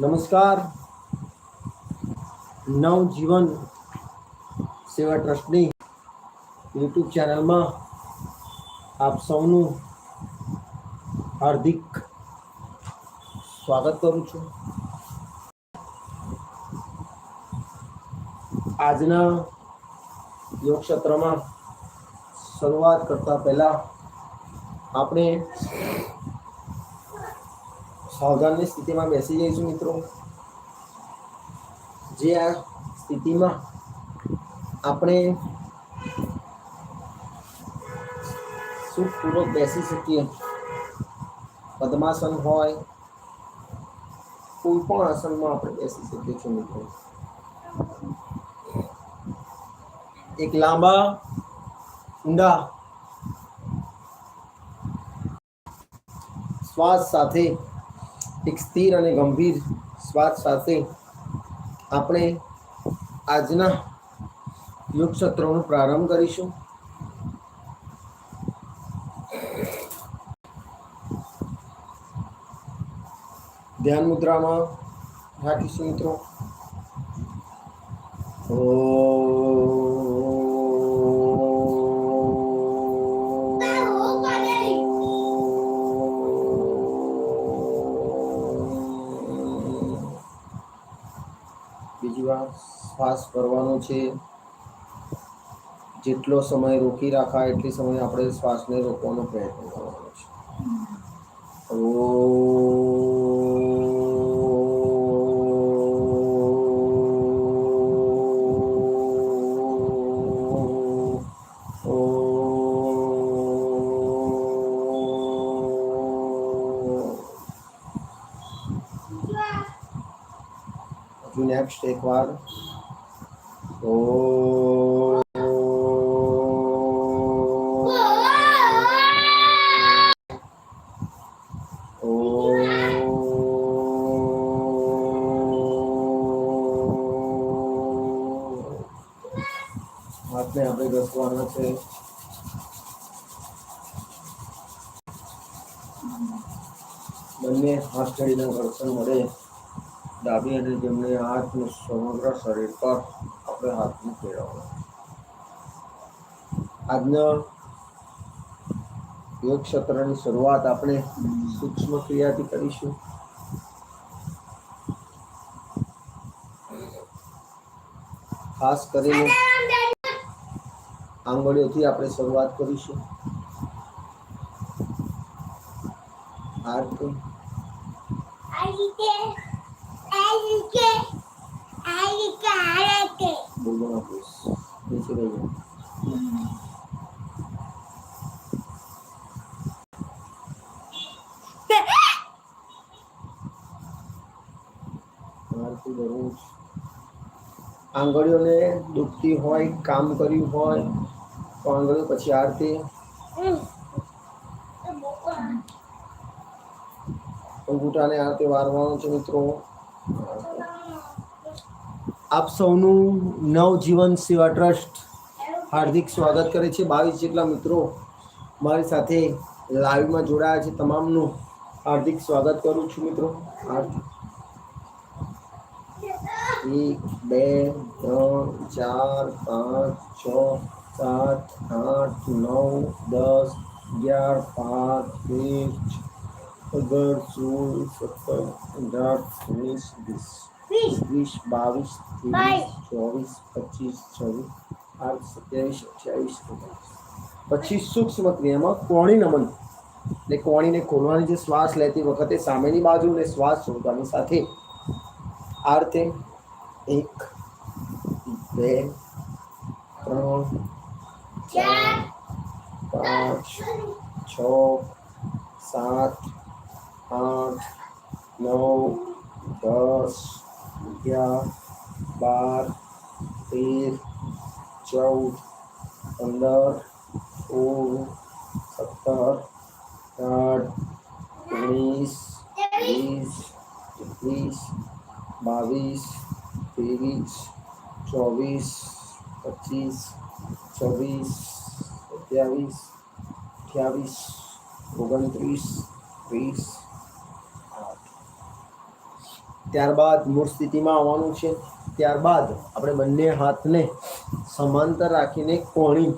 નમસ્કાર. નવજીવન સેવા ટ્રસ્ટની યુટ્યુબ ચેનલમાં આપ સૌનું હાર્દિક સ્વાગત કરું છું. આજના યોગ સત્રમાં શરૂઆત કરતા પહેલા આપણે સાવધાનની સ્થિતિમાં બેસી જઈશું મિત્રો. જે આ સ્થિતિમાં આપણે સુખપૂર્વક બેસી શકીએ. પદ્માસન હોય, કોઈ પણ આસનમાં આપણે બેસી શકીએ છીએ મિત્રો. એક લાંબા ઊંડા શ્વાસ સાથે એક સ્થિર અને ગંભીર શ્વાસ સાથે આપણે આજના યોગ સત્રોનો પ્રારંભ કરીશું. ધ્યાન મુદ્રામાં રાખીશું મિત્રો. બીજી છે જેટલો સમય રોકી રાખાય એટલી સમય આપણે શ્વાસને રોકવાનો પ્રયત્ન કરવાનો છે હજુ નેક્સ્ટ એક હાથને આપણે ઘસવાના છે. બંને હાથ ઘર્ષણ મળે ડાબી અને જમણી હાથનું સમગ્ર શરીર પર આપણે હાથનું ફેરવવાનું આજના યોગ સત્રની શરૂઆત આપણે સૂક્ષ્મ ક્રિયાથી કરીશું. ખાસ કરીને આંગળીઓથી આપણે શરૂઆત કરીશું. આરતી દરરોજ. આંગળીઓને દુખતી હોય કામ કર્યું હોય આંગળીઓ પછી આરતી. અંગૂઠાને આરતી વારવાનું છે મિત્રો. આપ સૌનું નવજીવન સેવા ટ્રસ્ટ હાર્દિક સ્વાગત કરે છે. બાવીસ જેટલા મિત્રો મારી સાથે લાઈવમાં જોડાયા છે. તમામનું હાર્દિક સ્વાગત કરું છું મિત્રો. એક, બે, ત્રણ, ચાર, પાંચ, છ સાત આઠ નવ દસ અગિયાર પાંચ વીસ અગર સોળ સત્તર અઢાર ઓગણીસ વીસ. વીસ. બાવીસ ત્રેવીસ ચોવીસ પચીસ છવ્વીસ આઠ સત્યાવીસ અઠ્યાવીસ ઓગણીસ પછી સૂક્ષ્મ ક્રિયામાં કોણી નમન. એટલે કોણીને ખોલવાની જે શ્વાસ લેતી વખતે સામેની બાજુ અને શ્વાસ છોડવાની સાથે આ રીતે એક બે ત્રણ ચાર પાંચ છ સાત આઠ નવ દસ અગિયાર બાર તેર ચૌદ પંદર સોળ સત્તર અઢાર ઓગણીસ વીસ એકવીસ બાવીસ ત્રેવીસ ચોવીસ પચીસ છવ્વીસ સત્યાવીસ અઠ્યાવીસ, ઓગણત્રીસ, ત્રીસ ત્યારબાદ મૂળ સ્થિતિમાં આવવાનું છે. ત્યારબાદ આપણે બંને હાથને સમાંતર રાખીને કોણી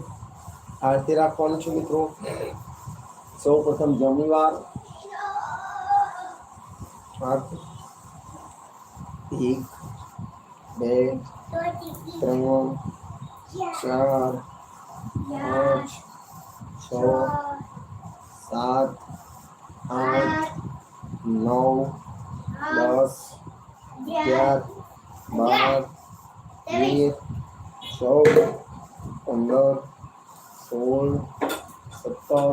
આ રીતે રાખવાનું છે મિત્રો. સૌ પ્રથમ જમણી વાર એક, બે, ત્રણ, ચાર પાંચ છ, સાત, આઠ, નવ, દસ, અગિયાર, બાર તેર ચૌદ, પંદર, સોળ, સત્તર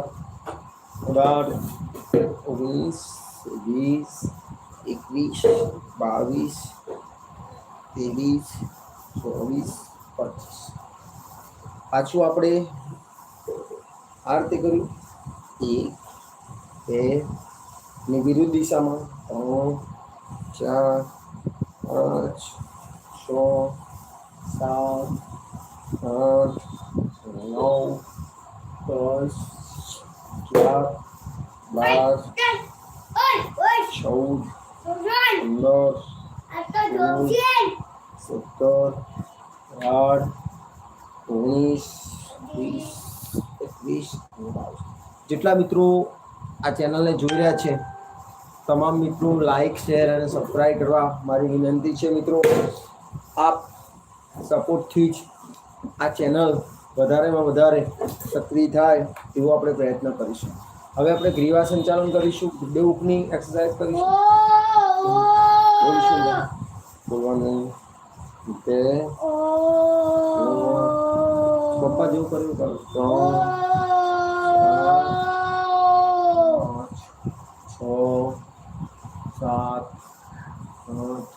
અઢાર ઓગણીસ, વીસ, એકવીસ, બાવીસ, ત્રેવીસ, ચોવીસ, પચીસ. પાછું આપણે આ રીતે કર્યું એક બે ને વિરુદ્ધ દિશામાં ત્રણ ચાર પાંચ છ સાત આઠ નવ દસ અગિયાર બાર ચૌદ પંદર સત્તર અઢાર ઓગણીસ વીસ એકવીસ જેટલા મિત્રો આ ચેનલને જોઈ રહ્યા છે તમામ મિત્રો લાઈક શેર અને સબસ્ક્રાઈબ કરવા મારી વિનંતી છે મિત્રો. આપ સપોર્ટથી જ આ ચેનલ વધારેમાં વધારે સક્રિય થાય એવો આપણે પ્રયત્ન કરીશું. હવે આપણે ગ્રીવા સંચાલન કરીશું. બે ઉપની એક્સરસાઇઝ કરીશું. બોલવાનું. બે પપ્પા જેવું કર્યું કરું ત્રણ છ સાત આઠ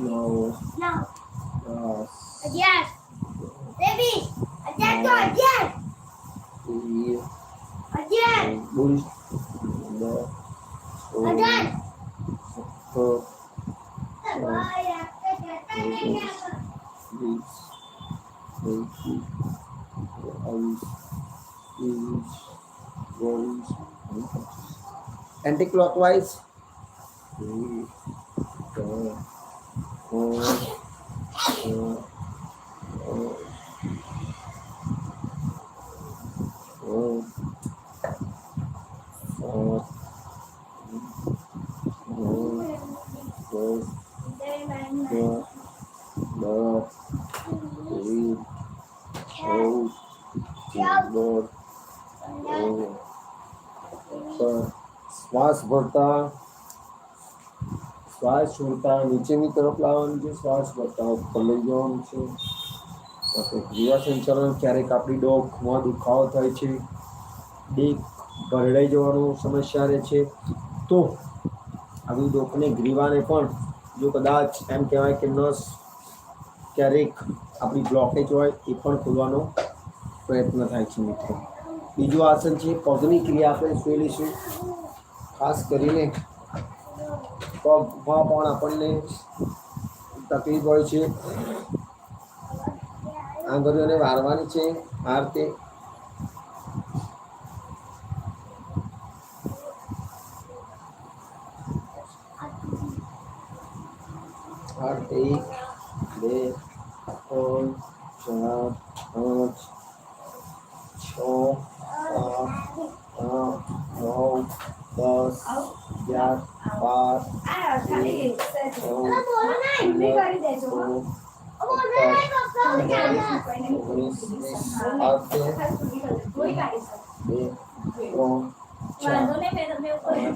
નવ દસ anti-clockwise. Hmm. Three, oh. four, four. શ્વાસ ભરતા શ્વાસ છોડતા નીચેની તરફ લાવવાનું છે, શ્વાસ ભરતા ઉપર લઈ જવાનું છે. સાથે ક્રિયા સંચાલન ક્યારેક આપણી ડોકમાં દુખાવો થાય છે ડેક ભરડાઈ જવાનું સમસ્યા રહે છે. તો આવી ડોકને ગ્રીવાને પણ જો કદાચ એમ કહેવાય કે નસ ક્યારેક આપણી બ્લોકેજ હોય એ પણ ખોલવાનો પ્રયત્ન થાય છે મિત્રો. બીજું આસન છે, પગની ક્રિયા આપણે જોઈ લઈશું ખાસ કરીને પગમાં પણ આપણને તકલીફ હોય છે. આંગળીઓને વારવાની છે આ રીતે આ રીતે એક, બે, ત્રણ, ચાર પાંચ છ સાત આઠ નવ દસ અગિયાર બાર ઓગણીસ વીસ આ રીતે બે ત્રણ ચાર ચૌદ પંદર વાંધો નહીં કર શાંતિથી આપવા આવ્યા હોય તોય વાંધો નહીં. મારે તો જ વાગવાનું પડે છે. મેં તમને રવા આવું. આવું છે મારે એટલા બધા લુગડા ધોયા. તમે મેં તમને ત્રણ, કરી દીધું. હા, વાંધો નહીં.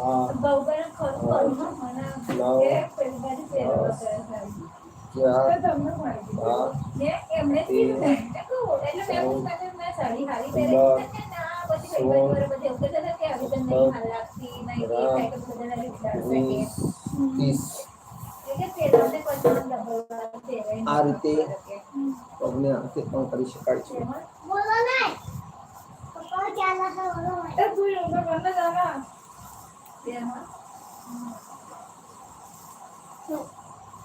તો બધા તે તો. આ રીતે પગને આંખે પણ કરી શકાય છે બોલો નહીં પપ્પા ક્યાં બોલો નહીં એ તું યોગા કર ને જાના તેમાં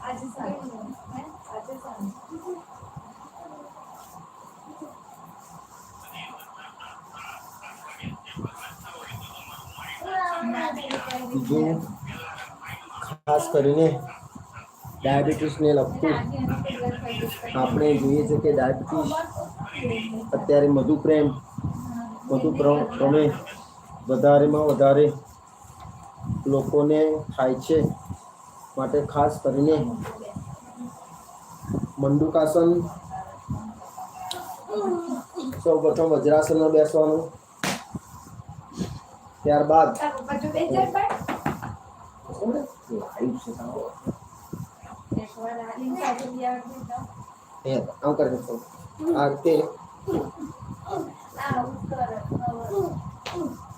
આજે સાંજે હે આજે સાંજે બીજું ખાસ કરીને ડાયાબિટીસને લગતું આપણે જોઈએ છે કે ડાયાબિટીસ અત્યારે મધુપ્રેમ મધુ પ્ર- પ્રમેહ વધારેમાં વધારે લોકોને થાય છે માટે ખાસ કરીને મંડુકાસન સૌ પ્રથમ વજ્રાસનમાં બેસવાનું. ત્યારબાદ આમ કરી આ રીતે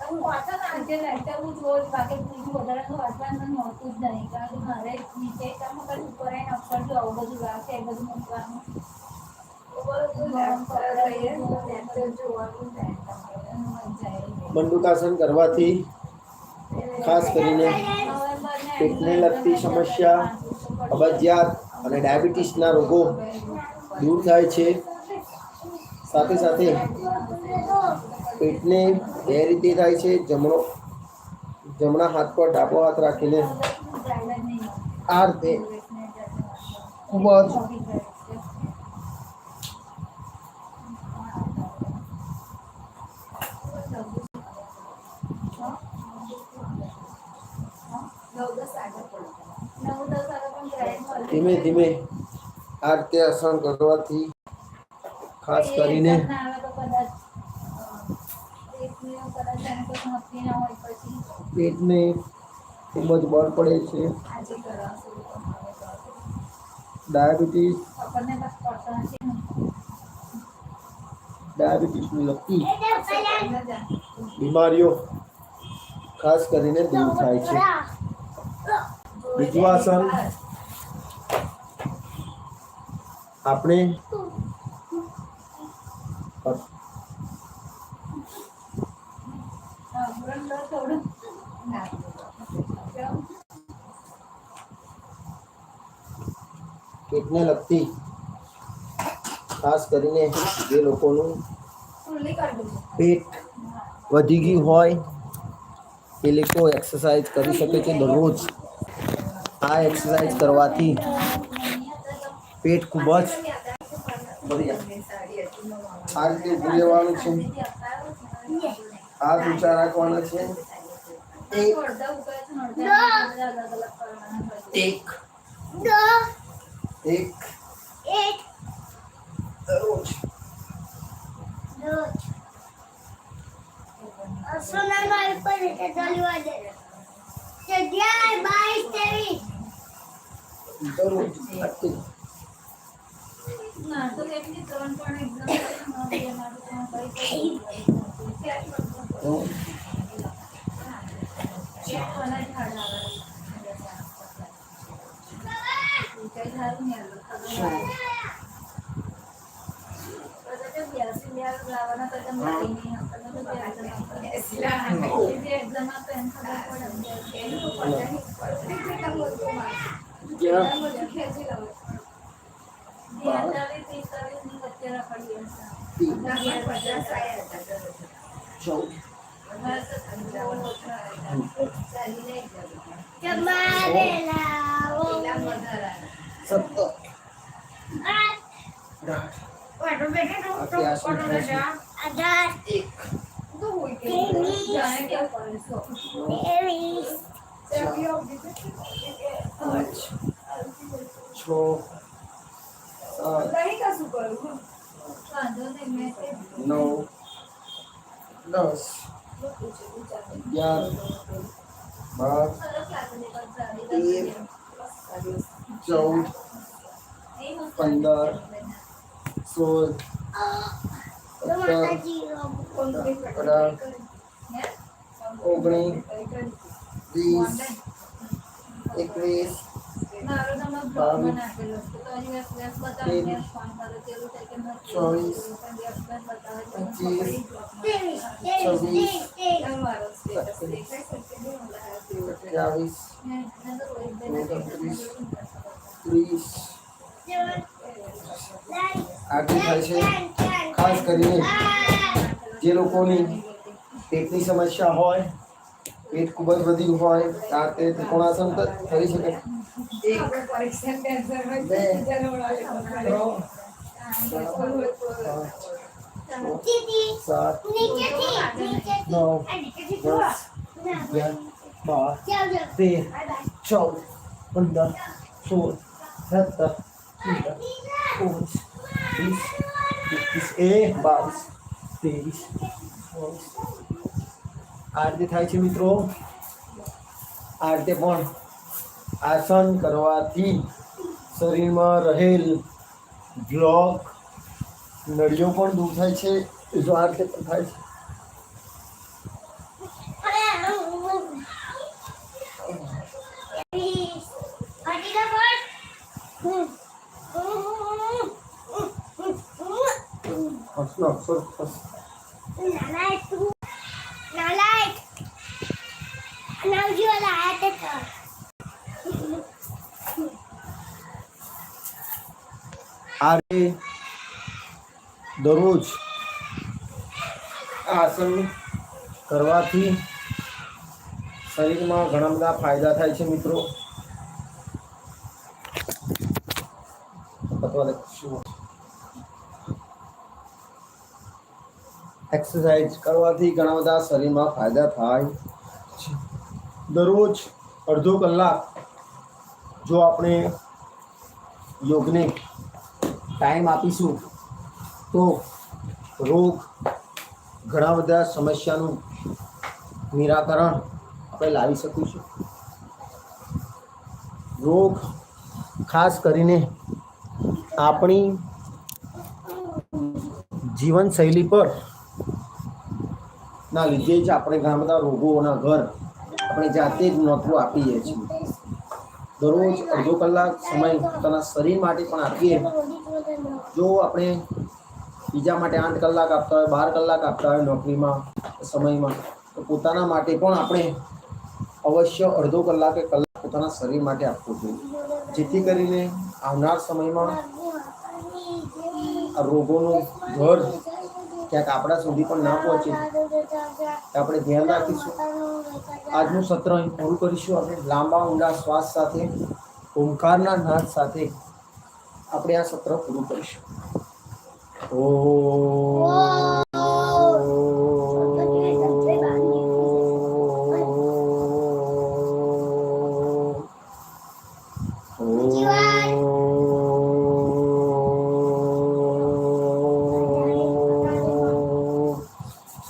હું વાંચો આજે લેક્ચર હું રોજ બાકી બીજું વધારાનું વાંચવાનું મળતું જ નહીં. કારણ કે મારે નીચે કામ કરી ઉપર આવીને અક્ષર જો આવું બધું રાખે એ બધું મૂકવાનું. મંડુકાસન કરવાથી ખાસ કરીને પેટને લગતી સમસ્યા અબજિયાત અને ડાયાબિટીસના રોગો દૂર થાય છે. સાથે સાથે પેટને બે રીતે થાય છે, જમણો, જમણા હાથ પર ડાબો હાથ રાખીને આ રીતે ખૂબ જ ધીમે ધીમે આ રીતે આસન કરવાથી ખાસ કરીને પેટને ખૂબ જ બળ પડે છે. ડાયાબિટીસ ડાયાબિટીસને લગતી બીમારીઓ ખાસ કરીને દૂર થાય છે. બીજું આપણે પેટને લગતી ખાસ કરીને જે લોકોનું પેટ વધી ગયું હોય એ લોકો એક્સરસાઇઝ કરી શકે છે દરરોજ આ એક્સરસાઇઝ કરવાથી પેટ ખૂબ જ વધી જાય આ રીતે ઊભું રહેવાનું છે હાથ ઊંચા રાખવાના છે. એક એક ત્રણ પણ એક્ઝામ હું ચૌદ તમારે લાવો સત્તર આઠ અઢાર આટલી આસન થાય છે અઢાર એક ત્રેવીસ પાંચ છ સાત નવ. દસ. અગિયાર. બાર. ચૌદ. પંદર. સોળ. અઢાર. ઓગણીસ. વીસ. એકવીસ. ચોવીસ, પચીસ, છવ્વીસ જોયું ને. ત્રીસ આટલી થાય છે. ખાસ કરીને! જે લોકોની પેટની સમસ્યા હોય પેટ ખૂબ જ વધ્યું હોય આ તે ત્રિકોણાસન કરી શકે સાત. નવ દસ. અગિયાર બાર. ચૌદ પંદર સોળ સત્તર પંદર ઓગણીસ વીસ એકવીસ એ બાવીસ ત્રેવીસ ચોવીસ આ થાય છે મિત્રો આ રીતે પણ આસન કરવાથી શરીરમાં રહેલ બ્લોક નળીઓ પણ દૂર થાય છે જો પણ થાય છે. Hadi na first. હસનો અક્ષર હસ. નાલાયક તું. આ દરરોજ આસન કરવાથી શરીરમાં ઘણા બધા ફાયદા થાય છે મિત્રો. એક્સરસાઇઝ કરવાથી ઘણા બધા શરીરમાં ફાયદા થાય છે. દરરોજ અડધો કલાક જો આપણે યોગને ટાઈમ આપીશું. તો રોગ ઘણા બધા સમસ્યાનું નિરાકરણ આપણે લાવી શકીશું. રોગ ખાસ કરીને આપણી જીવનશૈલી પર ના લીધે જ આપણે ઘણા બધા રોગોના ઘર આપણે જાતે જ નોતરું આપીએ છીએ. દરરોજ અડધો કલાક સમય પોતાના શરીર માટે પણ આપીએ જો આપણે બીજા માટે આઠ કલાક આપતા હોય, બાર કલાક આપતા હોય નોકરીમાં, સમયમાં, તો પોતાના માટે પણ આપણે અવશ્ય અડધો કલાકે કલાક પોતાના શરીર માટે આપવું જોઈએ. જેથી કરીને આવનાર સમયમાં આ રોગોનું ઘર ક્યાંક આપણા સુધી પણ ના પહોંચે. આપણે ધ્યાન રાખીશું. આજનું સત્ર અહીં પૂરું કરીશું. આપણે લાંબા ઊંડા શ્વાસ સાથે, ઓમકારના નાદ સાથે આપણે આ સત્ર પૂરું કરીશું. ઓ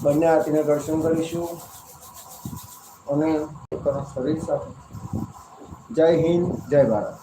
બંને હાથીને દર્શન કરીશું અને શરીર સાથે. જય હિન્દ, જય ભારત.